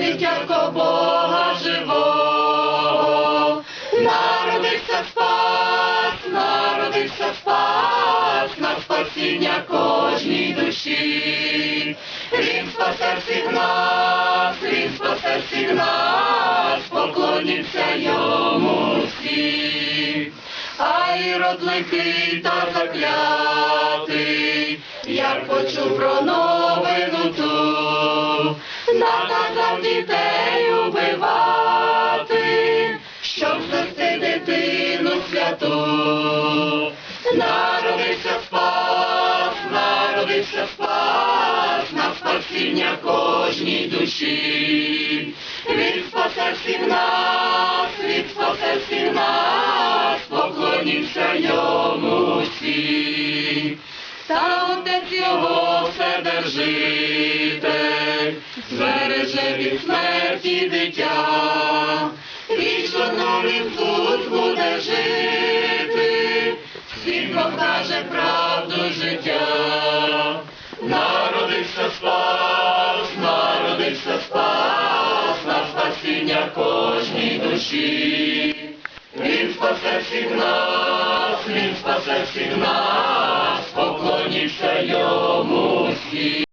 дитятко Бога живого, народився спас, народився спас, на спасіння кожній душі, Він спасе всіх нас, він спасе всіх нас, поклоніться йому всі, а і родлики та заклятий, як почув про нас ту, наказав дітей убивати, щоб знести дитину святу. Народився спас, народився спас, на спасіння кожній душі. Він спасе всіх нас, він спасе всіх нас, поклонімся йому всі. Та отець його вседержитель, збереже від смерті дитя, вічно він тут буде жити, всім покаже правду життя. Народився спас, народився спас, на спасіння кожній душі. Він спасе всіх нас, він спасе всіх нас, поклонівся йому всі.